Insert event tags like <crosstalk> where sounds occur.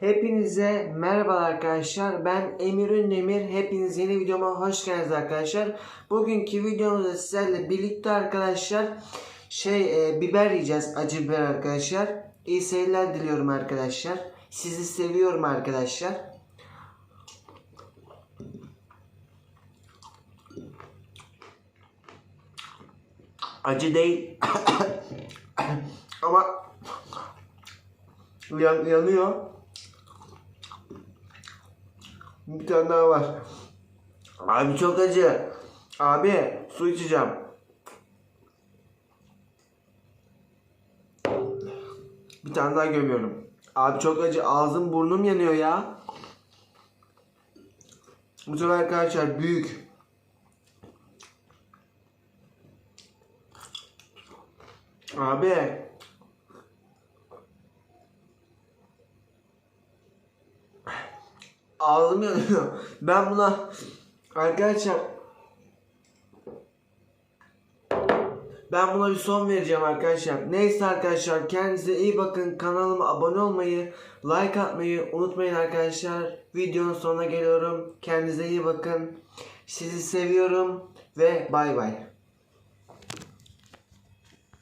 Hepinize merhaba arkadaşlar. Ben Emir Ünlemir. Hepiniz yeni videoma hoş geldiniz arkadaşlar. Bugünkü videomuzda sizlerle birlikte arkadaşlar şey e, biber yiyeceğiz. Acı biber arkadaşlar. İyi seyirler diliyorum arkadaşlar. Sizi seviyorum arkadaşlar. Acı değil. <coughs> Ama <coughs> yan, yanıyor. Bir tane daha var. Abi çok acı. Abi su içeceğim. Bir tane daha gömüyorum. Abi çok acı. Ağzım burnum yanıyor ya. Bu sefer arkadaşlar büyük. Abi. Ağzım yanıyor. <laughs> Ben buna arkadaşlar ben buna bir son vereceğim arkadaşlar. Neyse arkadaşlar kendinize iyi bakın. Kanalıma abone olmayı, like atmayı unutmayın arkadaşlar. Videonun sonuna geliyorum. Kendinize iyi bakın. Sizi seviyorum ve bay bay.